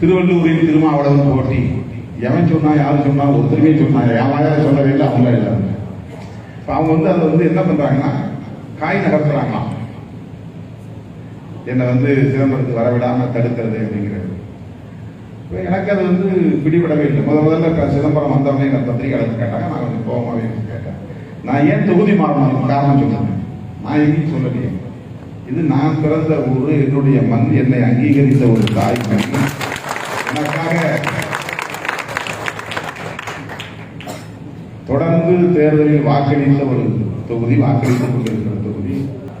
திருவள்ளூரில் திருமாவளவன் போட்டி எவன் சொன்னா யாரு சொன்னா ஒருத்தருமே சொன்னாங்க என் வாயால சொல்லவே இல்லை அவங்க இல்லை. இப்ப அவங்க வந்து அதை வந்து என்ன பண்றாங்கன்னா காய் நகர்த்துறாங்களாம் என்னை வந்து சிதம்பரத்துக்கு வரவிடாம தடுக்கிறது அப்படிங்கிறது. இப்போ எனக்கு அது வந்து பிடிபடவே இல்லை. முத முதல்ல சிதம்பரம் வந்தவனே என்ன பத்திரிகையாளர் கேட்டாங்க. நான் கொஞ்சம் கோபமாவே கேட்டேன். நான் ஏன் தொகுதி மாறணும்? காரணம் சொன்னேன் நான் எங்கேயும் சொல்லலையே? இது நான் பிறந்த ஊர் என்னுடைய மண் என்னை அங்கீகரித்த ஒரு தாய் மண். தொடர்ந்து தேர்தலில் வாக்களித்த ஒரு தொகுதி வாக்களித்துக் கொண்டிருக்கிற தொகுதி.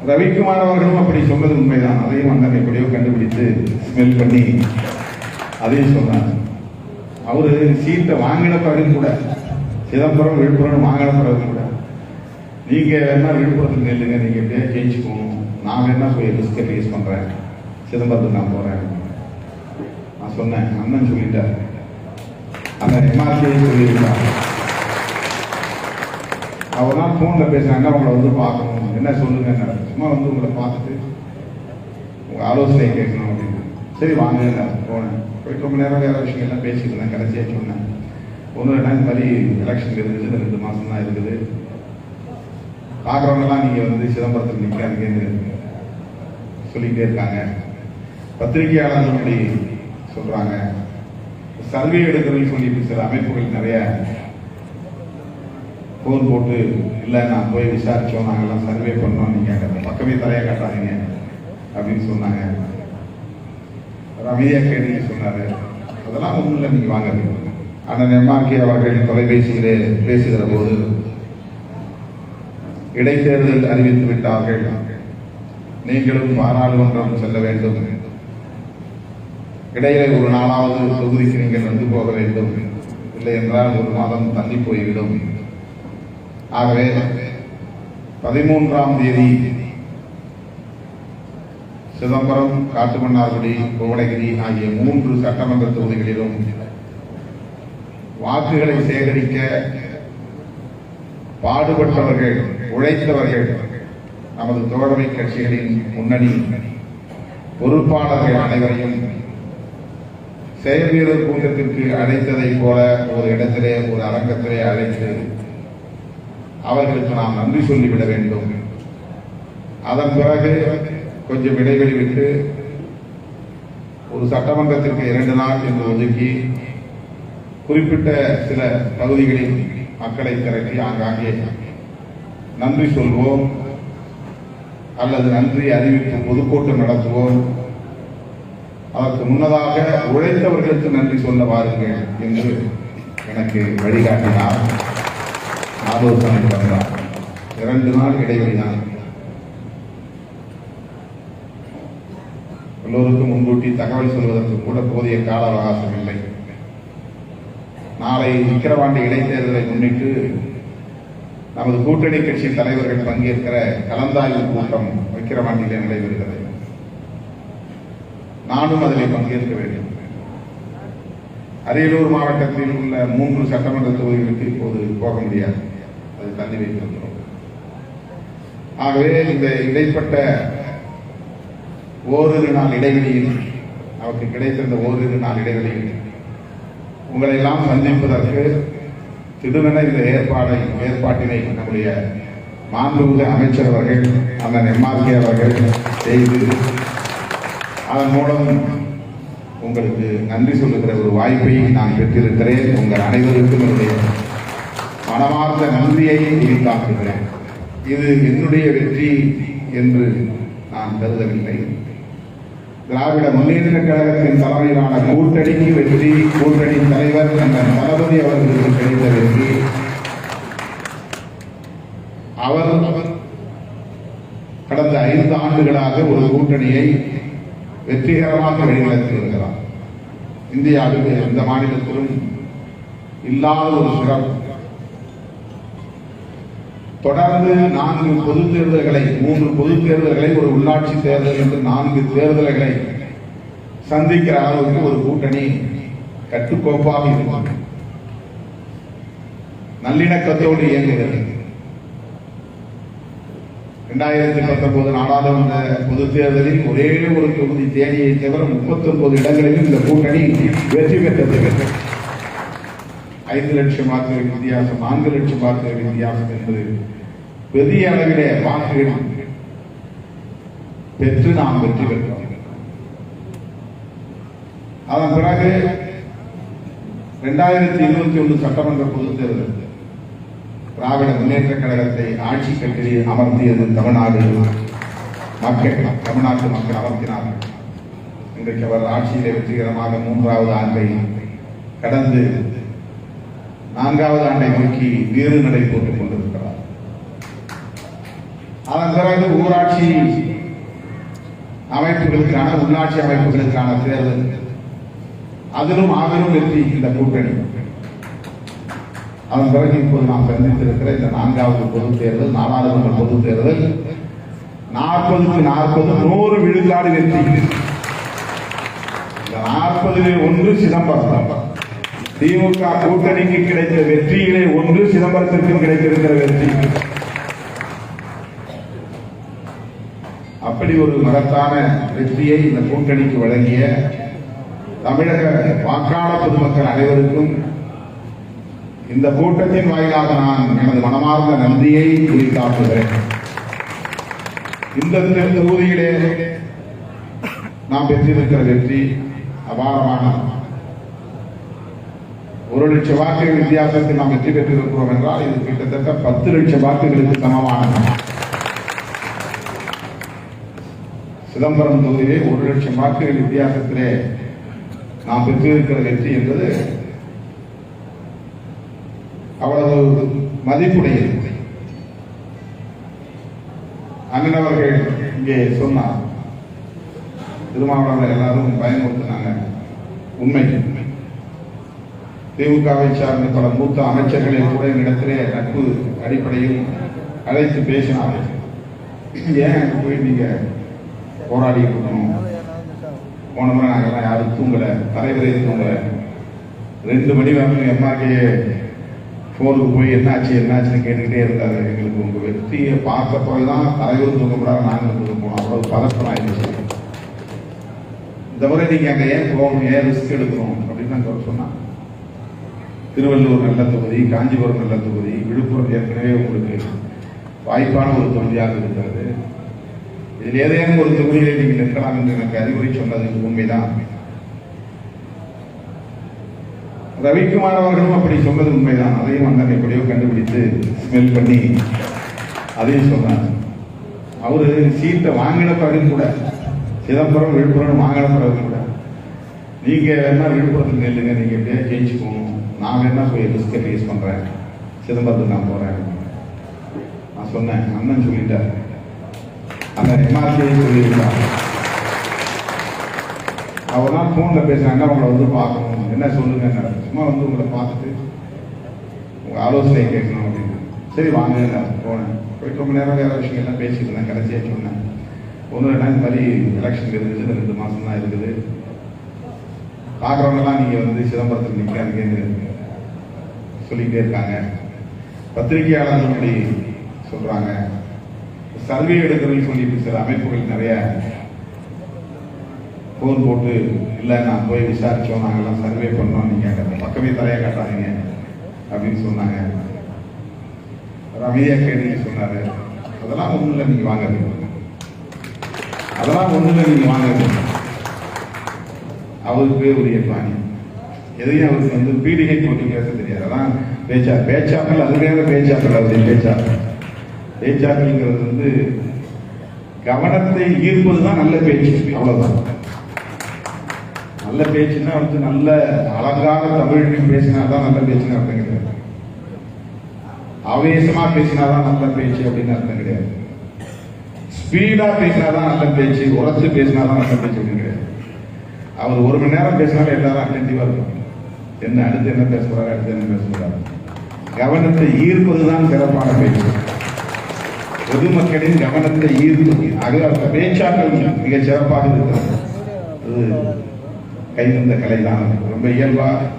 ரவிக்குமார் அவர்களும் அப்படி சொன்னது உண்மைதான். அதையும் அண்ணன் எப்படியோ கண்டுபிடித்து ஸ்மெல் பண்ணி அதையும் சொன்னார். அவரு சீட்டை வாங்கின பிறகு கூட சிதம்பரம் விழுப்புரம் வாங்கின பிறகு கூட நீங்க வேணா விழுப்புரத்துக்கு நில்லுங்க நீங்க எப்படியா ஜெயிச்சுக்கணும் நான் வேணா போய் ரிஸ்கை ஃபேஸ் பண்றேன். சிதம்பரத்துக்கு நான் போறேன். நான் சொன்னேன் அண்ணன் சொல்லிட்டார் அண்ணன் எம்ஆர்சியை சொல்லியிருக்கார் அவர் தான் ஃபோனில் பேசுகிறாங்க உங்களை வந்து பார்க்கணும். என்ன சொல்லுங்க சும்மா வந்து உங்களை பார்த்துட்டு உங்கள் ஆலோசனை கேட்கணும் அப்படின்னு. சரி வாங்க போனேன் போயிட்டு ரொம்ப நேரம் வேறு விஷயங்கள்லாம் பேசிட்டு இருந்தேன் கடைசியாக சொன்னேன். ஒன்று ரெண்டா இந்த மாதிரி எலெக்ஷன் இருந்துச்சு. ரெண்டு மாதம் தான் இருக்குது. பார்க்குறவங்கலாம் நீங்கள் வந்து சிதம்பரத்தில் நிற்காதீங்கன்னு சொல்லிக்கிட்டே இருக்காங்க. பத்திரிகையாளர்களுடைய சொல்றாங்க. சர்வே எடுக்கிறதுன்னு சொல்லி சில அமைப்புகள் நிறைய ஃபோன் போட்டு இல்லை நான் போய் விசாரிச்சோம் நாங்கெல்லாம் சர்வே பண்ணோம் நீங்கள் அந்த பக்கமே தலையை காட்டாதீங்க அப்படின்னு சொன்னாங்க. ஒரு அமைதியாக கேள்வி சொன்னாரு. அதெல்லாம் ஒன்றும் இல்லை நீங்கள் வாங்க. அண்ணன் எம்ஆர்கே அவர்கள் தொலைபேசியிலே பேசுகிற போது இடைத்தேர்தல் அறிவித்து விட்டார்கள். நீங்களும் பாராளுமன்றம் செல்ல வேண்டும். இடையிலே ஒரு நாளாவது தொகுதிக்கு நீங்கள் வந்து போக வேண்டும். இல்லை என்றால் ஒரு மாதம் தள்ளி போய்விடும். ஆகவே பதிமூன்றாம் தேதி சிதம்பரம் காட்டுமன்னார்குடி புவனகிரி ஆகிய மூன்று சட்டமன்ற தொகுதிகளிலும் வாக்குகளை சேகரிக்க பாடுபட்டவர்கள் உழைத்தவர்கள் நமது தோழமை கட்சிகளின் முன்னணி பொறுப்பாளர்கள் அனைவரையும் செயல்வீரர் கூட்டத்திற்கு அழைத்ததை போல ஒரு இடத்திலே ஒரு அரங்கத்திலே அழைத்து அவர்களுக்கு நாம் நன்றி சொல்லிவிட வேண்டும். அதன் பிறகு கொஞ்சம் இடைவெளி விட்டு ஒரு சட்டமன்றத்திற்கு இரண்டு நாள் என்று ஒதுக்கி குறிப்பிட்ட சில பகுதிகளில் மக்களை திரட்டி ஆங்காங்கே நன்றி சொல்வோம் அல்லது நன்றி அறிவித்து பொதுக்கூட்டம் நடத்துவோம். அதற்கு முன்னதாக உழைத்தவர்களுக்கு நன்றி சொல்ல வாருங்கள் என்று எனக்கு வழிகாட்டினார். ஆலோசனை வந்தார் இரண்டு நாள் இடைவெளி தான். எல்லோருக்கும் முன்கூட்டி தகவல் சொல்வதற்கு கூட போதிய கால அவகாசம் இல்லை. நாளை விக்கிரவாண்டி இடைத்தேர்தலை முன்னிட்டு நமது கூட்டணி கட்சி தலைவர்கள் பங்கேற்கிற கலந்தாய்வு கூட்டம் விக்கிரவாண்டியிலே நடைபெறுகிறது. நானும் அதில் பங்கேற்க வேண்டும். அரியலூர் மாவட்டத்தில் உள்ள மூன்று சட்டமன்ற தொகுதிகளுக்கு இப்போது போக முடியாது. அது தள்ளி வைத்திருக்கிறோம் ஆகவே இந்த இடைப்பட்ட ஓரிரு நாள் இடைவெளியில் நமக்கு கிடைத்த இந்த ஓரிரு நாள் இடைவெளியில் உங்களை எல்லாம் சந்திப்பதற்கு திடுமென இந்த ஏற்பாடை ஏற்பாட்டினை நம்முடைய மாண்புமிகு அமைச்சர் அவர்கள் அண்ணன் எம்ஆர்கே அவர்கள் செய்து அதன் மூலம் உங்களுக்கு நன்றி சொல்லுகிற ஒரு வாய்ப்பை நான் பெற்றிருக்கிறேன். உங்கள் அனைவருக்கும் என்னுடைய மனமார்ந்த நன்றியை உரித்தாக்குகிறேன் இது என்னுடைய வெற்றி என்று நான் கருதவில்லை. திராவிட முன்னேற்ற கழகத்தின் தலைமையிலான கூட்டணிக்கு வெற்றி கூட்டணி தலைவர் என்ற தளபதி அவர்களுக்கு கிடைத்த வெற்றி. அவர் கடந்த ஐந்து ஆண்டுகளாக ஒரு கூட்டணியை வெற்றிகரமாக வழிநடத்தி வருகிறார் இந்தியாவில் எந்த மாநிலத்திலும் இல்லாத ஒரு சிறப்பு. தொடர்ந்து நான்கு பொது தேர்தல்களை மூன்று பொது தேர்தல்களை ஒரு உள்ளாட்சி தேர்தல் என்று நான்கு தேர்தல்களை சந்திக்கிற அளவுக்கு ஒரு கூட்டணி கட்டுக்கோப்பாக இருக்கும் நல்லிணக்கத்தோடு இயங்குகிறது. ரெண்டாயிரத்தி பத்தொன்பது நாடாளுமன்ற பொதுத் தேர்தலில் ஒரே ஒரு தொகுதி தேனியை தவிர முப்பத்தி ஒன்பது இடங்களிலும் இந்த கூட்டணி வெற்றி பெற்றது. ஐந்து லட்சம் வாக்குகள் வித்தியாசம் நான்கு லட்சம் வாக்குகள் வித்தியாசம் என்பது பெரிய அளவிலே வாக்குகள் பெற்று நாம் வெற்றி பெற்றோம். அதன் பிறகு இரண்டாயிரத்தி இருபத்தி ஒன்று சட்டமன்ற பொதுத் தேர்தல். திராவிட முன்னேற்ற கழகத்தை ஆட்சி கட்டில் அமர்த்தியது தமிழ்நாடு மக்கள் தமிழ்நாட்டு மக்கள் அமர்த்தினார்கள். இன்றைக்கு அவர் ஆட்சியிலே வெற்றிகரமாக மூன்றாவது ஆண்டை கடந்து நான்காவது ஆண்டை நோக்கி வீறு நடை போட்டுக் கொண்டிருக்கிறார். அதன் பிறகு ஊராட்சி அமைப்புகளுக்கான உள்ளாட்சி அமைப்புகளுக்கான தேர்தல். அதிலும் மாபெரும் வெற்றி இந்த கூட்டணி. அதன் பிறகு இப்போது நாம் சந்தித்திருக்கிற இந்த நான்காவது பொதுத் தேர்தல் நாடாளுமன்ற பொதுத் தேர்தல் நாற்பதுக்கு நாற்பது நூறு விழுக்காடு வெற்றி. இந்த நாற்பதிலே ஒன்று சிதம்பரம். திமுக கூட்டணிக்கு கிடைத்த வெற்றியிலே ஒன்று சிதம்பரத்திற்கும் கிடைத்திருக்கிற வெற்றி. அப்படி ஒரு மகத்தான வெற்றியை இந்த கூட்டணிக்கு வழங்கிய தமிழக வாக்காள பொதுமக்கள் அனைவருக்கும் இந்த கூட்டத்தின் வாயிலாக நான் எனது மனமார்ந்த நன்றியை குறித்தாக்குகிறேன் இந்த தொகுதியிலே நாம் பெற்றிருக்கிற வெற்றி அபாரமான ஒரு லட்சம் வாக்குகள் வித்தியாசத்தில் நாம் வெற்றி பெற்றிருக்கிறோம் என்றால் இது கிட்டத்தட்ட பத்து லட்சம் வாக்குகளுக்கு சமமானது சிதம்பரம் தொகுதியிலே ஒரு லட்சம் வாக்குகள் வித்தியாசத்திலே நாம் பெற்றிருக்கிற வெற்றி என்பது அவ்வளவு மதிப்புடையது. அண்ணன் அவர்கள் இங்கே சொன்னார் திருமாவளவர் எல்லாரும் பயன்படுத்தினாங்க. உண்மை. திமுகவை சார்ந்த பல மூத்த அமைச்சர்களை கூட என்னிடத்திலே நட்பு அடிப்படையில் அழைத்து பேசினார்கள். ஏன் அங்க போய் நீங்க போராடி இருக்கணும்? போன முறை நாங்கெல்லாம் யாரும் தூங்கல தலைவரே தூங்கல. ரெண்டு மணி வரைக்கும் எம்ஆர்கே ஃபோனுக்கு போய் என்னாச்சு என்னாச்சுன்னு கேட்டுக்கிட்டே இருந்தாரு எங்களுக்கு உங்க வெற்றியை பார்த்த பிறகுதான் தலைவர் தூக்கப்படாத நாங்கள் தூக்க போனோம் அவ்வளவு பதற்றம் ஆயிடுச்சு இந்த முறை நீங்க அங்க ஏன் போகணும் ஏன் ரிஸ்க் எடுக்கணும் அப்படின்னு அங்க அவர் சொன்னாங்க திருவள்ளூர் நல்ல தொகுதி காஞ்சிபுரம் நல்ல தொகுதி விழுப்புரம் ஏற்கனவே உங்களுக்கு வாய்ப்பான ஒரு தொகுதியாக இருக்கிறது. இதில் ஏதேனும் ஒரு தொகுதியிலே நீங்கள் நிற்கலாம் என்று எனக்கு அறிவுரை சொன்னது உண்மைதான். ரவிக்குமார் அவர்களும் அப்படி சொன்னது உண்மைதான். அதையும் அண்ணன் எப்படியோ கண்டுபிடித்து ஸ்மெல் பண்ணி அதையும் சொன்னார். அவரு சீட்டை வாங்கின பிறகு கூட சிதம்பரம் விழுப்புரம் வாங்கின பிறகு கூட நீங்க என்ன விழுப்புரத்துக்கு நெல்லுங்க நீங்க எப்படியா ஜெயிச்சு போகணும்? நான் என்ன போய் ரிஸ்கை ஃபேஸ் பண்றேன். சிதம்பரத்துக்கு நான் போறேன். நான் சொன்னேன் அண்ணன் சொல்லிட்டார். அந்த எம்ஆர்சியை சொல்லியிருக்கான் அவர் தான் ஃபோன்ல அவங்கள வந்து பார்க்கணும். என்ன சொல்லுங்க சும்மா வந்து உங்களை பார்த்துட்டு உங்கள் ஆலோசனை கேட்கணும் அப்படின்னு. சரி வாங்க நான் போனேன் போயிட்டு ரொம்ப நேரம் வேற விஷயங்கள்லாம் பேசிட்டு இருந்தேன் கடைசியாக சொன்னேன். ஒன்று ரெண்டா இந்த மாதிரி எலெக்ஷன் இருந்துச்சு இன்னும் ரெண்டு மாதம் தான் இருக்குது. பார்க்குறவங்கலாம் நீங்கள் வந்து சிதம்பரத்தில் நிற்காதீங்கன்னு சொல்லிகிட்டே இருக்காங்க. பத்திரிகையாளர்கள் இப்படி சொல்கிறாங்க சர்வே எடுக்கிறதுன்னு சொல்லிட்டு சில அமைப்புகள் நிறையா ஃபோன் போட்டு இல்லை நான் போய் விசாரிச்சோம் நாங்கெல்லாம் சர்வே பண்ணோம். நீங்க அந்த பக்கமே தலையை காட்டாதீங்க அப்படின்னு சொன்னாங்க. அமைதியாக அமைதியா கேட்டு சொன்னாரு அதெல்லாம் ஒன்றும் இல்லை நீங்க வாங்க. அதெல்லாம் ஒன்றும் இல்லை நீங்க வாங்க அவருக்கு உரிய பாணி எதையும் அவருக்கு வந்து பீடிகை போட்டு பேச தெரியாது. அதான் பேச்சா பேச்சாக்கள் அது வேற பேச்சாக்கள் அவருடைய பேச்சாக்கள் பேச்சாக்கள்ங்கிறது வந்து கவனத்தை ஈர்ப்பது தான் நல்ல பேச்சு அவ்வளவுதான். நல்ல பேச்சுன்னா வந்து நல்ல அலங்கார தமிழ் பேசினா தான் நல்ல பேச்சுன்னு அர்த்தம் கிடையாது. ஆவேசமா பேசினாதான் நல்ல பேச்சு அப்படின்னு அர்த்தம் கிடையாது. ஸ்பீடா பேசினாதான் நல்ல பேச்சு உரத்து பேசினாதான் நல்ல பேச்சு அப்படின்னு கிடையாது. அவர் ஒரு மணி நேரம் பேசினாலும் எல்லாரும் அட்டென்டிவா இருக்கும் என்ன அடுத்து என்ன பேச போறாரு அடுத்து என்ன பேச போறாரு? கவனத்தை ஈர்ப்பதுதான் சிறப்பான பேச்சு. பொதுமக்களின் கவனத்தை ஈர்ப்பது. ஆக அந்த பேச்சாக்கள் மிக சிறப்பாக இருக்கிறது. கைவந்த கலை தான் ரொம்ப இயல்பாக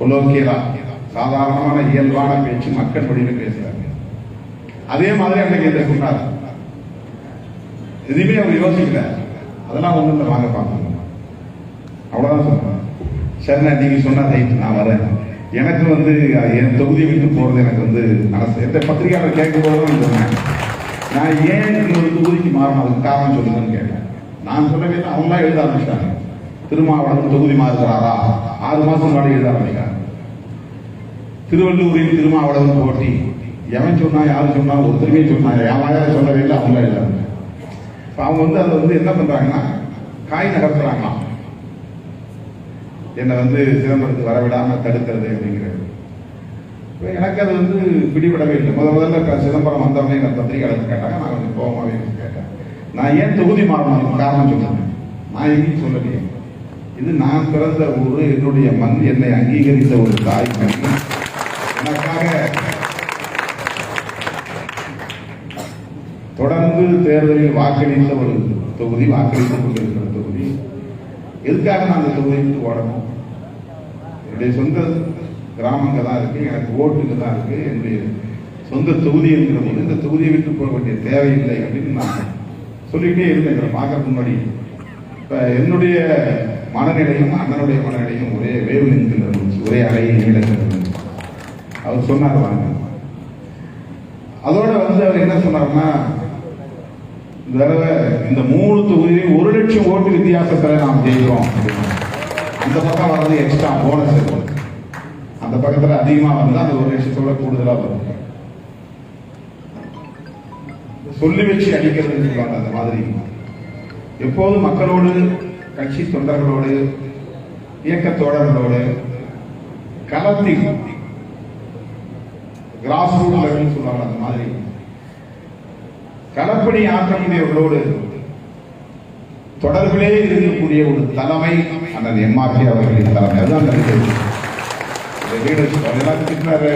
கொலோக்கியலா சாதாரணமான இயல்பான பேச்சு மக்கள் வழியில் பேசுறாங்க. அதே மாதிரி அன்னைக்கு இதை சொன்னார் எதுவுமே அவர் யோசிக்கல. அதெல்லாம் ஒண்ணும் இல்லை வாங்க பார்க்கணும் அவ்வளவுதான் சொல்றேன் சரிண்ணா நீங்க சொன்னா ரைட் நான் வரேன். எனக்கு வந்து என் தொகுதியை விட்டு போறது எனக்கு வந்து மனசு எந்த பத்திரிகையாளர் கேட்கும் போதும் சொன்னேன். நான் ஏன் ஒரு தொகுதிக்கு மாறணும் அதுக்கு காரணம் சொல்லுங்கன்னு கேட்டேன். நான் சொல்லவே அவங்களாம் எழுத ஆரம்பிச்சிட்டாங்க. திருமாவளவன் தொகுதி மாறுகிறாரா? ஆறு மாசம் முன்னாடி எழுத ஆரம்பிக்கிறாங்க திருவள்ளூரில் திருமாவளவன் போட்டி. எவன் சொன்னா யாரு சொன்னா ஒருத்தருமே சொன்னாங்க என் வாயால சொல்லவே இல்லை அவங்க எழுதாங்க அவங்க வந்து அதை வந்து என்ன பண்றாங்கன்னா காய் நகர்த்துறாங்களாம். என்னை வந்து சிதம்பரத்துக்கு வரவிடாம தடுக்கிறது அப்படிங்கிறது எனக்கு அது வந்து பிடிபடவே இல்லை. முத முதல்ல சிதம்பரம் வந்தவனே என் பத்திரிகையாளர் கேட்டாங்க நான் கொஞ்சம் கோபமாவே கேட்டேன். நான் ஏன் தொகுதி மாறணும் காரணம் சொன்னேன்? நான் எங்கேயும் சொல்லலையே. இது நான் பிறந்த ஊர் என்னுடைய மண் என்னை அங்கீகரித்த ஒரு தாய் மண். எனக்காக தொடர்ந்து தேர்தலில் வாக்களித்த ஒரு தொகுதி வாக்களித்துக் கொண்டிருக்கிற தொகுதி. எதுக்காக நான் அந்த தொகுதியை விட்டு ஓடணும்? என்னுடைய சொந்த கிராமங்க தான் இருக்கு எனக்கு ஓட்டுங்க தான் இருக்கு. என்னுடைய சொந்த தொகுதி என்கிற போது இந்த தொகுதியை விட்டு போக வேண்டிய தேவையில்லை அப்படின்னு நான் சொல்லிக்கிட்டே இருந்தேன். இதை பார்க்கறதுக்கு முன்னாடி. இப்போ என்னுடைய மனநிலையும் அண்ணனுடைய மனநிலையும் ஒரே வேவு நின்று இருந்துச்சு ஒரே அறையில் நீளத்தில் இருந்துச்சு அவர் சொன்னார் வாங்க அதோட வந்து அவர் என்ன சொன்னார்னா தடவை இந்த மூணு தொகுதியிலும் ஒரு லட்சம் ஓட்டு வித்தியாசத்தில் நாம் ஜெயிக்கிறோம் அந்த பக்கம் வர்றது எக்ஸ்ட்ரா போனஸ் இருக்கும் அந்த பக்கத்துல அதிகமா வந்தா அந்த ஒரு லட்சத்தோட கூடுதலா வரும். சொல்லி வச்சு அடிக்கிறதுன்னு சொல்லுவாங்க அந்த மாதிரி. எப்போதும் மக்களோடு கட்சி தொண்டர்களோடு இயக்க தோழர்களோடு களத்தில் கிராஸ் ரூட் லெவல் சொல்லுவாங்க அந்த மாதிரி. களப்பணி ஆற்றக்கூடியவர்களோடு தொடர்பிலே இருக்கக்கூடிய ஒரு தலைமை அந்த எம்ஆர்பி அவர்களின் தலைமை. அதுதான் அந்த leadership. திட்டினாரு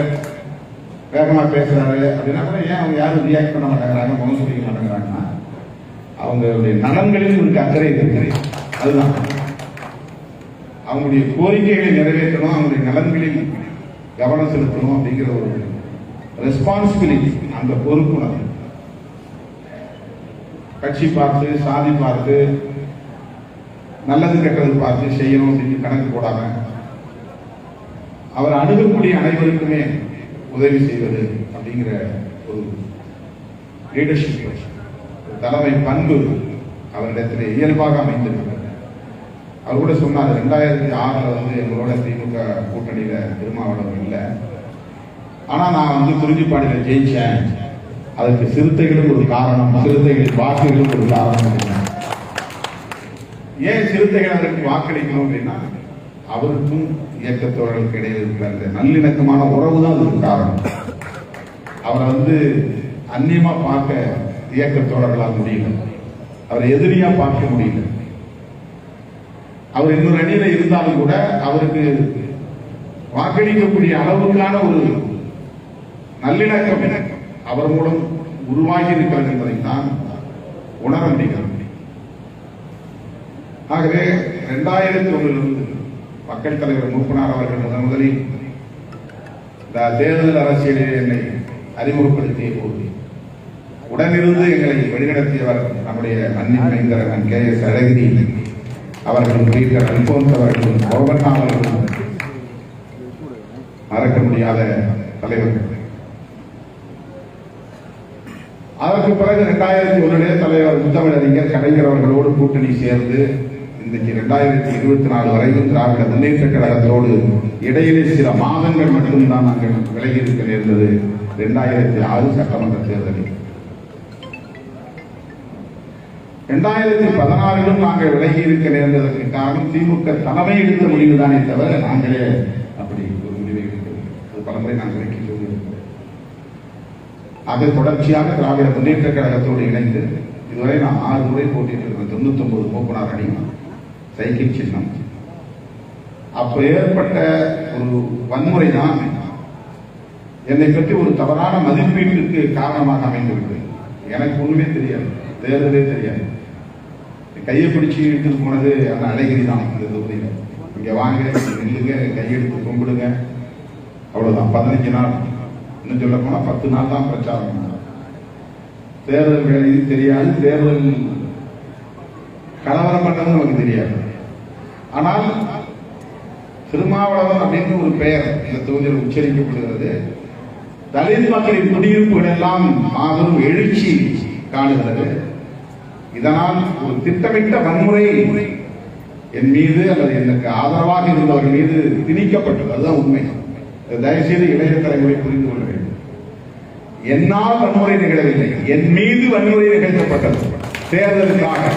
வேகமா பேசுறாரு. அப்படின்னா கூட ஏன் அவங்க யாரும் ரியாக்ட் பண்ண மாட்டேங்கிறாங்க முகம் சொல்லிக்க மாட்டேங்கிறாங்கன்னா அவங்களுடைய நலன்களில் இவருக்கு அக்கறை இருக்கிறேன் அதுதான். அவங்களுடைய கோரிக்கைகளை நிறைவேற்றணும் அவங்களுடைய நலன்களில் கவனம் செலுத்தணும் அப்படிங்கிற ஒரு ரெஸ்பான்சிபிலிட்டி அந்த பொறுப்புணர்வு. கட்சி பார்த்து சாதி பார்த்து நல்லது கெட்டது பார்த்து செய்யணும் அப்படின்னு கணக்கு போடாம அவர் அணுகக்கூடிய அனைவருக்குமே உதவி செய்வது அப்படிங்கிற ஒரு லீடர்ஷிப் தலைமை பண்பு அவரிடத்தில் இயல்பாக அமைந்திருக்கிறது. அவர் கூட சொன்னார் ரெண்டாயிரத்தி ஆறுல வந்து எங்களோட திமுக கூட்டணியில திருமாவளவன் இல்லை. ஆனா நான் வந்து குறிஞ்சிப்பாடியில ஜெயிச்சேன். அதுக்கு சிறுத்தைகளும் ஒரு காரணம் சிறுத்தைகளின் வாக்குகளும் ஒரு காரணம் ஏன் சிறுத்தைகள் அதற்கு வாக்களிக்கணும் அப்படின்னா அவருக்கும் இயக்கத்தோழர்களுக்கு இடையில் இருக்கிற அந்த நல்லிணக்கமான உறவு தான் அதுக்கு காரணம். அவரை வந்து அந்நியமா பார்க்க இயக்கத்தோழர்களால் முடியல. அவரை எதிரியா பார்க்க முடியல. அவர் இன்னொரு அணியில இருந்தாலும் கூட அவருக்கு வாக்களிக்கக்கூடிய அளவுக்கான ஒரு நல்லிணக்கம் அவர் மூலம் உருவாகி இருக்கிறது நான் உணர முடிகிறது. ஆகவே இரண்டாயிரத்தி ஒன்றிலிருந்து மக்கள் தலைவர் மூப்பனார் அவர்கள் முதன் முதலில் இந்த தேர்தல் அரசியலில் என்னை அறிமுகப்படுத்திய போது உடனிருந்து எங்களை வழிநடத்தியவர் நம்முடைய அன்னின் மைந்தரன் கே எஸ் அழகிரி. அவர்களும் பீட்டர் அல்போன்ஸ் அவர்களும் கோவண்ணா அவர்களும் மறக்க முடியாத தலைவர்கள். அதற்கு பிறகு இரண்டாயிரத்தி ஒன்றிலே தலைவர் முத்தமிழறிஞர் கலைஞர் அவர்களோடு கூட்டணி சேர்ந்து இன்றைக்கு இரண்டாயிரத்தி இருபத்தி நாலு வரைக்கும் திராவிட முன்னேற்ற கழகத்தோடு இடையிலே சில மாதங்கள் மட்டும்தான் நாங்கள் விலகியிருக்க நேர்ந்தது. இரண்டாயிரத்தி ஆறு சட்டமன்ற தேர்தலில். இரண்டாயிரத்தி பதினாறிலும் நாங்கள் விலகி இருக்க நேர்ந்ததற்கு காரணம் திமுக தலைமை எடுத்த முடிவுதானே தவிர நாங்களே அப்படி ஒரு முடிவை எடுக்கவில்லை. அது பலமுறை நான் விலக்கி சொல்லியிருக்கிறேன். தொடர்ச்சியாக திராவிட முன்னேற்ற கழகத்தோடு இணைந்து இதுவரை நான் ஆறு முறை போட்டியிட்டிருக்கிறேன் தொண்ணூத்தி ஒன்பது மூப்பனார் அணியும் சைக்கிள் சின்னம். அப்போ ஏற்பட்ட ஒரு வன்முறை தான் என்னை பற்றி ஒரு தவறான மதிப்பீட்டுக்கு காரணமாக அமைந்துவிட்டது. எனக்கு ஒன்றுமே தெரியாது. தேர்தலே தெரியாது. கையை பிடிச்சி எடுத்துட்டு போனது அந்த அழகிரி தான். அந்த தொகுதியில். இங்கே வாங்க இங்க நில்லுங்க கையெடுத்து கும்பிடுங்க. அவ்வளோதான் பதினஞ்சு நாள். இன்னும் சொல்ல போனால் பத்து நாள் தான் பிரச்சாரம். தேர்தல் வேலை தெரியாது. தேர்தல் கலவரம் பண்ணது நமக்கு தெரியாது. ஆனால் திருமாவளவன் அப்படின்னு ஒரு பெயர் இந்த தொகுதியில் உச்சரிக்கப்படுகிறது. தலித் மக்களின் குடியிருப்புகள் எல்லாம் மாபெரும் எழுச்சி காணுகிறது. இதனால் ஒரு திட்டமிட்ட வன்முறை என் மீது அல்லது எனக்கு ஆதரவாக இருந்தவர் மீது திணிக்கப்பட்டது. அதுதான் உண்மை. தயவுசெய்து இளைய தலைமுறை புரிந்து கொள்ள வேண்டும். என்னால் வன்முறை நிகழவில்லை. என் மீது வன்முறை நிகழ்த்தப்பட்டது. தேர்தலுக்காக.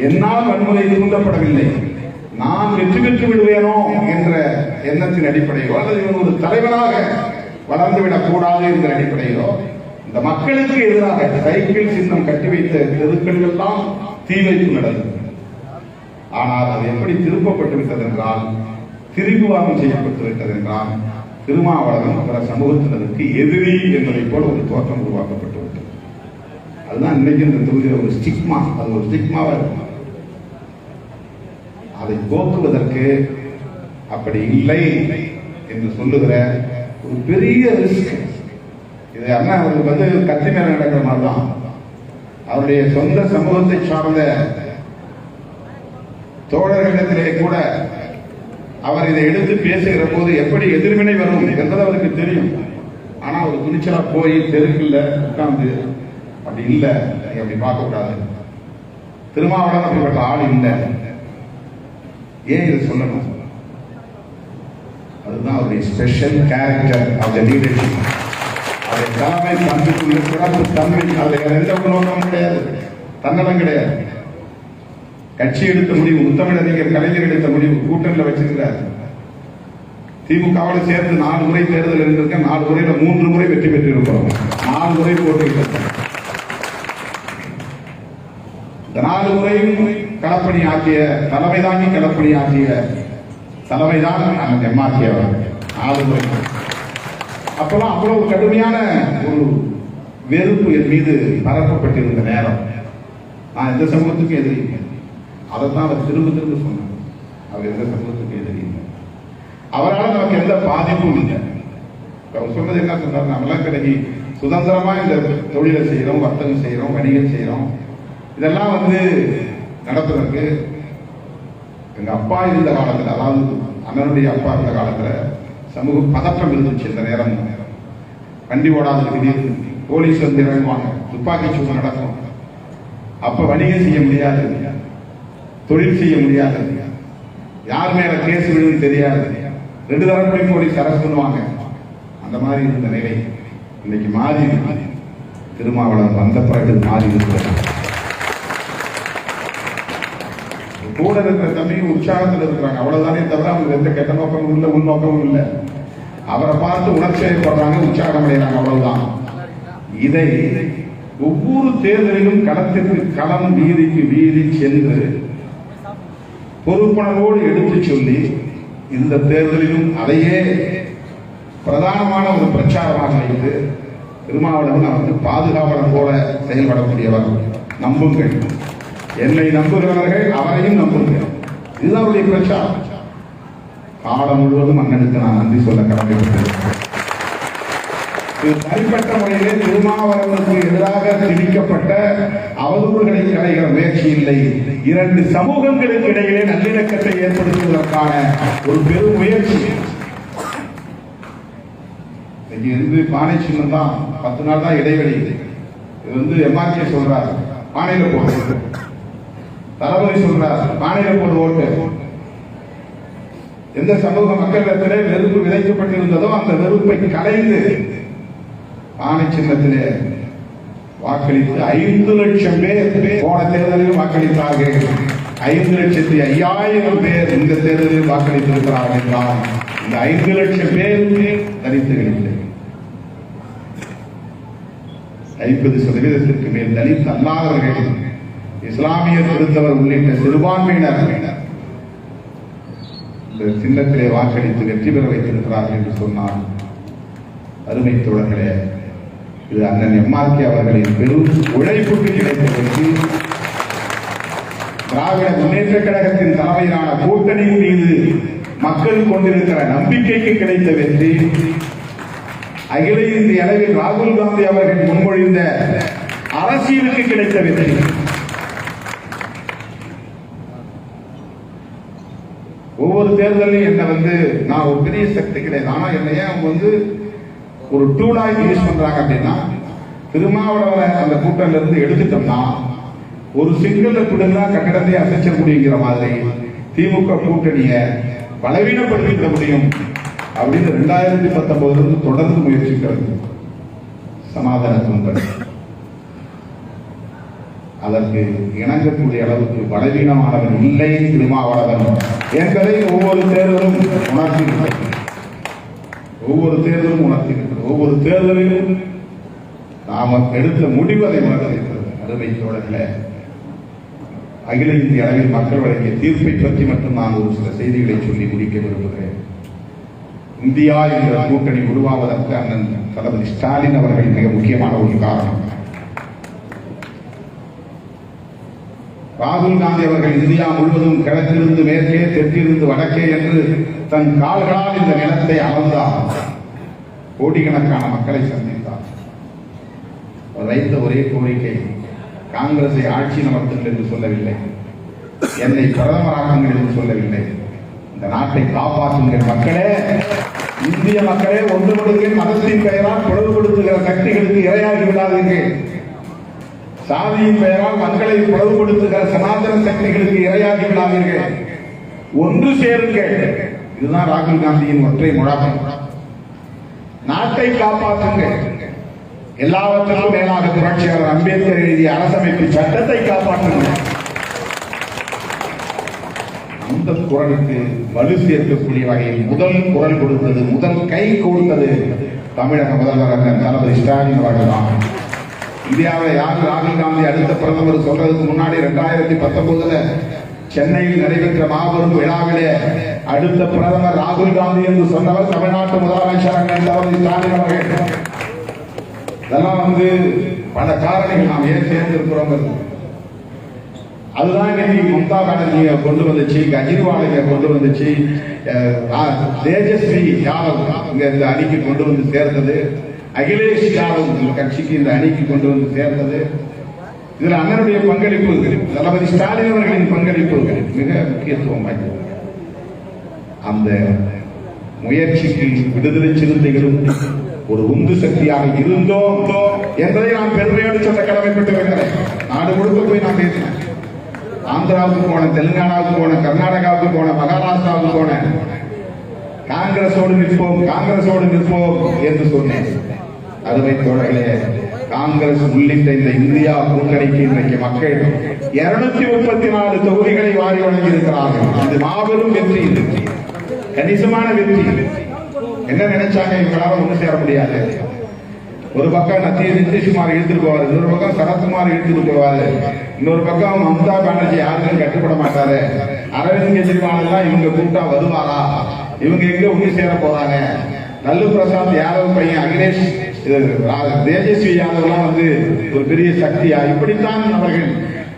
என்னால் வன்முறை தூண்டப்படவில்லை. நான் வெற்றி பெற்று விடுவேனோ என்ற எண்ணத்தின் அடிப்படையிலோ அல்லது இவன் ஒரு தலைவனாக வளர்ந்துவிடக் கூடாது என்ற அடிப்படையிலோ இந்த மக்களுக்கு எதிராக சைக்கிள் சின்னம் கட்டி வைத்த தெருக்களில் தான் தீ வைப்பு நடந்தது. ஆனால் அது எப்படி திருப்பப்பட்டு விட்டது என்றால் திருவிவாதம் செய்யப்பட்டு விட்டது என்றால் திருமாவளவன் பிற சமூகத்தினருக்கு எதிரி என்பதை போல ஒரு தோற்றம் உருவாக்கப்பட்டு விட்டது அதுதான் இன்னைக்கு இந்த தொகுதியில் ஒரு ஸ்டிக்மா. அது ஒரு ஸ்டிக்மாவா இருக்கும். அதை போக்குவதற்கு அப்படி இல்லை என்று சொல்லுகிற ஒரு பெரிய ரிஸ்க் இது அண்ணா அவருக்கு வந்து கத்தி மேல நடக்கிற மாதிரி தான் அவருடைய சொந்த சமூகத்தை சார்ந்த தோழர்களிடத்திலே கூட அவர் இதை எடுத்து பேசுகிற போது எப்படி எதிர்வினை வரும் என்பது அவருக்கு தெரியும். ஆனா அவர் துணிச்சலா போய் தெருக்குள்ள உட்கார்ந்து அப்படி இல்லை அப்படி பார்க்க கூடாது திருமாவளவன் அப்படிப்பட்ட ஆள் இல்லை. ஏன் இதை சொல்லணும்? அதுதான் அவருடைய special character of the leadership அதை தலைமை பண்புக்குள்ள சிறப்பு தன்மை அதில் எந்த நோக்கமும் கிடையாது. தன்னலம் கிடையாது. கட்சி எடுத்த முடிவு முத்தமிழறிஞர் கலைஞர் எடுத்த முடிவு கூட்டணியில் வச்சிருக்கிறார் திமுகவோட சேர்ந்து நாலு முறை தேர்தல் இருந்திருக்க நாலு முறையில மூன்று முறை வெற்றி பெற்றிருக்கிறோம். நாலு முறை போட்டியிட்டோம் இந்த நாலு முறையும் களப்பணி ஆக்கிய தலைமை தாங்கி களப்பணி ஆக்கிய தலைமைதான் அண்ணன் எம்ஆர்கே நாலு முறை. அப்பெல்லாம் அவ்வளவு கடுமையான ஒரு வெறுப்பு என் மீது பரப்பப்பட்டிருந்த நேரம். நான் எந்த சமூகத்துக்கும் எதிரி அதை தான் அவர் திரும்ப திரும்ப சொன்னார். அவர் எந்த சமூகத்துக்கும் எதிரிங்க. அவரால் நமக்கு எந்த பாதிப்பும் இல்லை. அவர் சொன்னது என்ன சொன்னார்? நம்மளாம் கிடைக்கி சுதந்திரமா இந்த தொழிலை செய்யறோம் வர்த்தகம் செய்யறோம் வணிகம் செய்யறோம் இதெல்லாம் வந்து நடப்பதற்கு எங்க அப்பா இருந்த காலத்தில் அதாவது அண்ணனுடைய அப்பா இருந்த காலத்துல சமூக பதற்றம் இருந்துச்சு இந்த நேரம் வண்டி ஓடாத திடீர்னு. போலீஸ் வந்து இறங்குவாங்க துப்பாக்கி சூடு நடக்கும். அப்ப வணிகம் செய்ய முடியாது. தொழில் செய்ய முடியாது. யார் மேல கேஸ் விழுன்னு தெரியாது. ரெண்டு தரப்புலையும் போலீஸ் அரசு பண்ணுவாங்க. அந்த மாதிரி இருந்த நிலை. இன்னைக்கு மாறி இருக்கு. திருமாவளவன் வந்த பிறகு மாறி இருக்கிறது கூட இருக்கிற தம்பியும் உற்சாகத்தில் இருக்கிறாங்க. அவ்வளவுதானே தவிர அவங்களுக்கு எந்த கெட்ட நோக்கமும் இல்லை உள்நோக்கமும் இல்லை. அவரை பார்த்து உணர்ச்சி ஏற்படுறாங்க உற்சாகம் அடைகிறாங்க அவ்வளவுதான். இதை ஒவ்வொரு தேர்தலிலும் களத்திற்கு களம் வீதிக்கு வீதி சென்று பொறுப்புணர்வோடு எடுத்துச் சொல்லி இந்த தேர்தலிலும் அதையே பிரதானமான ஒரு பிரச்சாரமாக வைத்து திருமாவளவன் வந்து பாதுகாவலன் போல செயல்படக்கூடியவர் நம்புங்கள். என்னை நம்புகிறவர்கள் அவரையும் நம்புகிறேன். இதுதான் அவருடைய பிரச்சாரம். காலம் முழுவதும் அண்ணனுக்கு நான் நன்றி சொல்ல கடமைப்பட்டிருக்கிறேன். இது தனிப்பட்ட முறையிலே திருமாவளவனுக்கு எதிராக திணிக்கப்பட்ட அவதூறுகளை களைகிற முயற்சி இல்லை. இரண்டு சமூகங்களுக்கு இடையிலே நல்லிணக்கத்தை ஏற்படுத்துவதற்கான ஒரு பெரும் முயற்சி. இன்னைக்கு வந்து பானை சின்னம் தான் பத்து நாள் தான் இடைவெளி. இது வந்து எம்ஆர்கே சொல்றாரு. பானையில போடு தளபதி சொல்றார் பானையில போடு ஓட்டு. எந்த சமூக மக்களிடத்திலே வெறுப்பு விதைக்கப்பட்டிருந்ததோ அந்த வெறுப்பை கலைந்து பானை சின்னத்திலே வாக்களித்து ஐந்து லட்சம் பேர் போன தேர்தலில் வாக்களித்தார்கள். ஐந்து லட்சத்தி ஐயாயிரம் பேர் இந்த தேர்தலில் வாக்களித்திருக்கிறார்கள் என்றால் இந்த ஐந்து லட்சம் பேர் தலித்துகளில்லை ஐம்பது சதவீதத்திற்கு மேல் தலித் அல்லாதவர்கள் இஸ்லாமிய கிறிஸ்தவர் உள்ளிட்ட சிறுபான்மையினர் இந்த சின்னத்திலே வாக்களித்து வெற்றி பெற வைத்திருக்கிறார்கள் என்று சொன்னால் அருமை தோழர்களே இது அண்ணன் எம்ஆர்கே அவர்களின் பெரும் உழைப்புக்கு கிடைத்த வெற்றி. திராவிட முன்னேற்ற கழகத்தின் தலைமையிலான கூட்டணி மீது மக்கள் கொண்டிருக்கிற நம்பிக்கைக்கு கிடைத்த வெற்றி. அகில இந்திய அளவில் ராகுல் காந்தி அவர்கள் முன்மொழிந்த அரசியலுக்கு கிடைத்த வெற்றி. ஒவ்வொரு தேர்தலையும் என்ன வந்து நான் ஒரு பெரிய சக்தி கிடையாது ஆனா என்னை ஏன் அவங்க வந்து ஒரு டூலா யூஸ் பண்றாங்க அப்படின்னா திருமாவளவரை அந்த கூட்டம்ல இருந்து எடுத்துட்டோம்னா ஒரு சிங்கிள் பிடுங்கா கட்டடத்தை அசைச்ச முடியுங்கிற மாதிரி திமுக கூட்டணிய பலவீனப்படுத்திவிட முடியும் அப்படின்னு ரெண்டாயிரத்தி பத்தொன்பதுல இருந்து தொடர்ந்து முயற்சிக்கிறது. சமாதான தொண்டர் அதற்கு இணங்கக்கூடிய அளவுக்கு பலவீனமானவன் இல்லை திருமாவளவன் என்பதை ஒவ்வொரு தேர்தலும் உணர்த்தியிருக்கிறது ஒவ்வொரு தேர்தலும் உணர்த்தியிருக்கிறது ஒவ்வொரு தேர்தலிலும் நாம் எடுத்த முடிவு அதை உணர்த்தியிருக்கிறது அருமை தோழர்களே அகில இந்திய அளவில் மக்கள் வழங்கிய தீர்ப்பை பற்றி மட்டும் நான் ஒரு சில செய்திகளை சொல்லி முடிக்க விரும்புகிறேன். இந்தியா என்ற கூட்டணி உருவாவதற்கு அண்ணன் தளபதி ஸ்டாலின் அவர்கள் மிக முக்கியமான ஒரு காரணம். ராகுல் காந்தி அவர்கள் இந்தியா முழுவதும் கிழக்கிலிருந்து மேற்கே தெற்கிலிருந்து வடக்கே என்று தன் கால்களால் இந்த நிலத்தை அளந்தார் கோடிக்கணக்கான மக்களை சந்தித்தார். வைத்த ஒரே கோரிக்கை காங்கிரஸை ஆட்சி நடத்துங்கள் என்று சொல்லவில்லை. என்னை பிரதமராக்குங்கள் என்று சொல்லவில்லை. இந்த நாட்டை காப்பாற்றுங்கள் மக்களே. இந்திய மக்களே ஒன்றுபடுங்கள் மதத்தின் பெயரால் பிளவுபடுத்துகிற சக்திகளுக்கு இரையாகி விடாதீர்கள். சாதியின் பெயரால் மக்களை பிளவுபடுத்துகிற சனாதன சக்திகளுக்கு இரையாகி விடாதீர்கள். ஒன்று சேருங்கள். இதுதான் ராகுல் காந்தியின் ஒற்றை முழாகம் நாட்டை காப்பாற்றுங்கள். எல்லாவற்றிலும் மேலாக புரட்சியாளர் அம்பேத்கர் எழுதிய அரசமைப்பு சட்டத்தை காப்பாற்றுங்கள். அந்த குரலுக்கு வலு சேர்க்கக்கூடிய வகையில் முதல் குரல் கொடுத்தது முதல் கை கொடுத்தது தமிழக முதல்வர் தளபதி ஸ்டாலின் அவர்கள் தான். இந்தியாவில் யார் ராகுல் காந்தி அடுத்த பிரதமர் சொல்றதுக்கு முன்னாடி ரெண்டாயிரத்தி பத்தொன்பதுல சென்னையில் நடைபெற்ற மாபெரும் விழாவிலே அடுத்த பிரதமர் ராகுல் காந்தி என்று சொன்னவர் தமிழ்நாட்டு முதலமைச்சர் ஸ்டாலின் அவர்கள். இதெல்லாம் வந்து பல காரணிகள் நாம் ஏன் சேர்ந்திருக்கிறோம் அதுதான் இன்னைக்கு மம்தா பானர்ஜியை கொண்டு வந்துச்சு கெஜ்ரிவாலை கொண்டு வந்துச்சு அஹ், தேஜஸ்வி யாதவ் இங்க இந்த அணிக்கு கொண்டு வந்து சேர்ந்தது. அகிலேஷ் யாதவ் கட்சிக்கு இந்த அணிக்கு கொண்டு வந்து சேர்ந்தது இதுல அண்ணனுடைய பங்களிப்பு தளபதி ஸ்டாலின் அவர்களின் பங்களிப்பு மிக முக்கியத்துவம் வாய்ந்தது. அந்த முயற்சிக்கு விடுதலை சிறுத்தைகளும் ஒரு உந்து சக்தியாக இருந்தோம் என்பதை நான் பெருமையோடு சொல்ல கடமைப்பட்டு வருகிறேன் நாடு முழுக்க போய் நான் பேசினேன். ஆந்திராவுக்கு போனேன் தெலுங்கானாவுக்கு போனேன் கர்நாடகாவுக்கு போனேன் மகாராஷ்டிராவுக்கு போனேன் காங்கிரஸோடு நிற்போம் காங்கிரஸோடு நிற்போம் என்று சொன்னேன். அருமை தோழர்களே காங்கிரஸ் உள்ளிட்ட இந்த இந்தியா கூட்டணிக்கு இன்றைக்கு மக்கள் இருநூத்தி முப்பத்தி நாலு தொகுதிகளை வாரி வழங்கியிருக்கிறார்கள். இது மாபெரும் வெற்றி. கணிசமான வெற்றி. என்ன நினைச்சாங்க? இவங்களால ஒண்ணு சேர முடியாது. ஒரு பக்கம் நத்திய நிதிஷ்குமார் இழுத்துட்டு போவாரு இன்னொரு பக்கம் சரத்குமார் இழுத்துட்டு போவாரு. இன்னொரு பக்கம் மம்தா பானர்ஜி யாருக்கும் கட்டுப்பட மாட்டாரு. அரவிந்த் கெஜ்ரிவால் எல்லாம் இவங்க கூப்பிட்டா வருவாரா? இவங்க எங்க ஒண்ணு சேர போறாங்க? நல்லு பிரசாத் யாதவ் பையன் அகிலேஷ் தேஜஸ்வி யாதவ் வந்து ஒரு பெரிய சக்தியா இப்படித்தான் அவர்கள்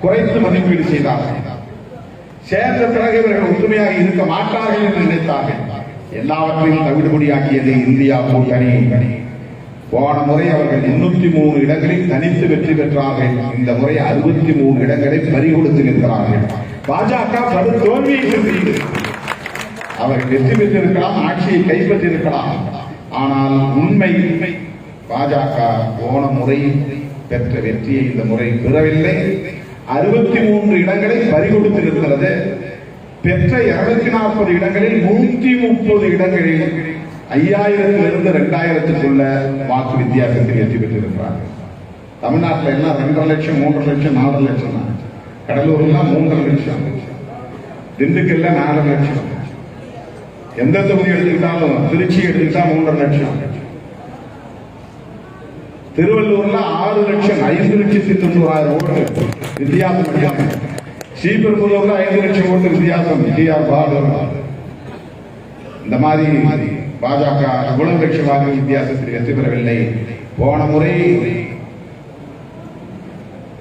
குறைத்து மதிப்பீடு செய்தார்கள் சேர்ந்த பிறகு இவர்கள் ஒற்றுமையாக இருக்க மாட்டார்கள் என்று நினைத்தார்கள். எல்லாவற்றையும் தவிடுபடியாக்கியது இந்தியா கூட்டணி. போன முறை அவர்கள் முன்னூத்தி மூணு இடங்களில் தனித்து வெற்றி பெற்றார்கள். இந்த முறை அறுபத்தி மூணு இடங்களை பறிகொடுத்து நிற்கிறார்கள். பாஜக படு தோல்வியை அவர் அவர்கள் வெற்றி பெற்றிருக்கலாம் ஆட்சியை கைப்பற்றியிருக்கலாம் ஆனால் உண்மை பாஜக போன முறை பெற்ற வெற்றியை இந்த முறை பெறவில்லை. அறுபத்தி மூன்று இடங்களை பறிகொடுத்திருக்கிறது. பெற்ற இருநூத்தி நாற்பது இடங்களில் நூத்தி முப்பது இடங்களில் ஐயாயிரத்திலிருந்து ரெண்டாயிரத்துக்குள்ள வாக்கு வித்தியாசத்தில் வெற்றி பெற்றிருக்கிறார்கள் தமிழ்நாட்டில் எல்லாம் ரெண்டரை லட்சம் மூன்றரை லட்சம் நாலரை லட்சம் தான். கடலூர்லாம் மூன்றரை லட்சம். திண்டுக்கல்ல நாலரை லட்சம். எந்த தொகுதி எடுத்துக்கிட்டாலும் திருச்சி எடுத்துக்கிட்டா மூன்றரை லட்சம். திருவள்ளூர்ல ஆறு லட்சம் ஐந்து லட்சத்தி தொண்ணூறாயிரம் ஓட்டு வித்தியாசம் அதிகம். ஸ்ரீபெரும்புதூர்ல ஐந்து லட்சம் ஓட்டு வித்தியாசம். டிஆர் பாலு. இந்த மாதிரி பாஜக இவ்வளவு லட்சம் வாக்கு வித்தியாசத்தில் வெற்றி பெறவில்லை. போன முறை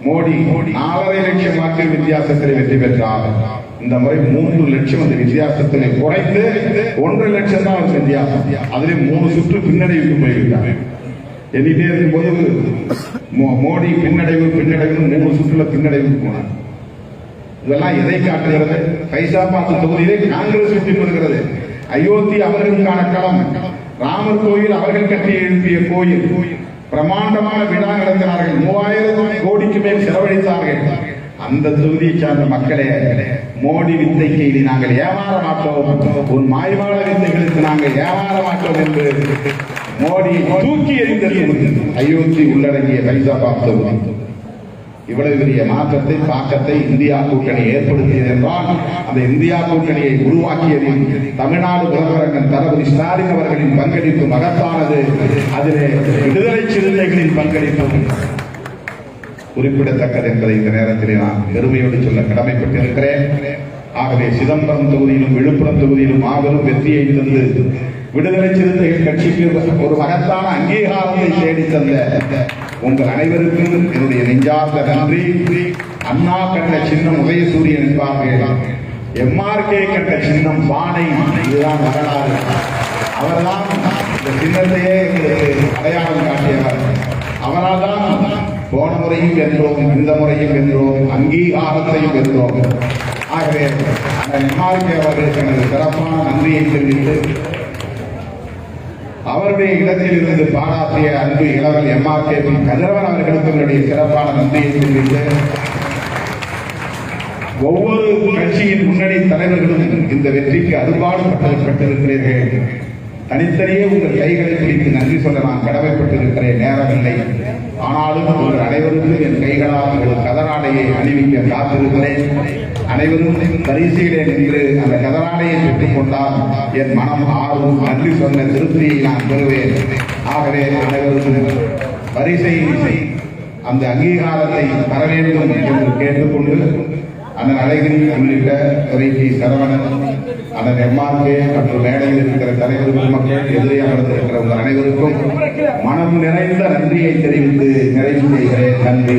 மோடி நாலரை லட்சம் வாக்கு வித்தியாசத்தில் வெற்றி பெற்றார். இந்த முறை மூன்று லட்சம் அந்த வித்தியாசத்திலே குறைந்து ஒன்றரை லட்சம் தான் வித்தியாசம். அதிலே மூணு சுற்று பின்னடைவுக்கு போய்விட்டார் எண்ணிட்டே இருக்கும்போது மோ- மோடி பின்னடைவு பின்னடைவு மூணு சுற்றுல பின்னடைவு போனார். இதெல்லாம் எதை காட்டுகிறது? பைசாபாத் தொகுதியிலே காங்கிரஸ் வெற்றி பெறுகிறது. அயோத்தி அவர்களுக்கான களம் ராமர் கோயில் அவர்கள் கட்டி எழுப்பிய கோயில். பிரமாண்டமான விழா நடத்தினார்கள். மூவாயிரம் கோடிக்கு மேல் செலவழித்தார்கள். அந்த தொகுதியை சார்ந்த மக்களே மோடி வித்தைக்கு இனி நாங்கள் ஏமாற மாட்டோம். உன் மாய்வாள வித்தைகளுக்கு நாங்கள் ஏமாற மாட்டோம் என்று மோடி தூக்கி எறிந்தது. அயோத்தி உள்ளடங்கிய பைசாபாத் தொகுதி. இவ்வளவு பெரிய மாற்றத்தை தாக்கத்தை இந்தியா கூட்டணி ஏற்படுத்தியது என்றால் அந்த இந்தியா கூட்டணியை உருவாக்கியதில் தமிழ்நாடு முதல்வரங்கன் தளபதி ஸ்டாலின் அவர்களின் பங்களிப்பு மகத்தானது. அதிலே விடுதலை சிறுத்தைகளின் பங்களிப்பு குறிப்பிடத்தக்கது என்பதை இந்த நேரத்திலே நான் பெருமையோடு சொல்ல கடமைப்பட்டிருக்கிறேன். ஆகவே சிதம்பரம் தொகுதியிலும் விழுப்புரம் தொகுதியிலும் மாபெரும் வெற்றியை தந்து விடுதலை சிறுத்தைகள் கட்சிக்கு ஒரு மகத்தான அங்கீகாரத்தை தேடி தந்த உங்கள் அனைவருக்கும் என்னுடைய நெஞ்சார்ந்த நன்றி. அண்ணா கண்ட சின்னம் உதயசூரியன் என்பார்கள். எம்ஆர்கே கண்ட சின்னம் பானை. இதுதான் வரலாறு. அவர்தான் இந்த சின்னத்தையே எங்களுக்கு அடையாளம் காட்டியவர். அவரால் தான் போன முறையும் வென்றோம் இந்த முறையும் வென்றோம் அங்கீகாரத்தையும் வென்றோம். ஆகவே அந்த எம்ஆர்கே அவர்களுக்கு எனது சிறப்பான நன்றியை தெரிவித்து அவருடைய இடத்தில் இருந்து பாராட்டிய அன்பு இளவல் எம்ஆர்கே கதிரவன் அவர்களுக்கு என்னுடைய சிறப்பான நன்றியை தெரிவித்து ஒவ்வொரு கட்சியின் முன்னணி தலைவர்களும் இந்த வெற்றிக்கு அரும்பாடுபட்டிருக்கிறீர்கள் தனித்தனியே உங்கள் கைகளை பிடித்து நன்றி சொல்ல நான் கடமைப்பட்டிருக்கிறேன் நேரமில்லை. ஆனாலும் உங்கள் அனைவருக்கும் என் கைகளால் உங்கள் கதராடையை அணிவிக்க காத்திருக்கிறேன். அனைவரும் பரிசீலே நின்று அந்த கதராடையை பெற்றுக் கொண்டால் என் மனம் ஆறும் நன்றி சொன்ன திருப்தியை நான் பெறுவேன். ஆகவே அனைவருக்கும் வரிசை அந்த அங்கீகாரத்தை தர வேண்டும் என்று கேட்டுக்கொண்டு அந்த அழகிரி உள்ளிட்ட துறைக்கு சரவணன் அந்த எம்ஆர்கே மற்றும் மேடையில் இருக்கிற தலைவர்கள் மக்கள் எதிரே அமர்ந்திருக்கிற உங்கள் அனைவருக்கும் மனம் நிறைந்த நன்றியை தெரிவித்து நிறைவு செய்கிறேன். நன்றி.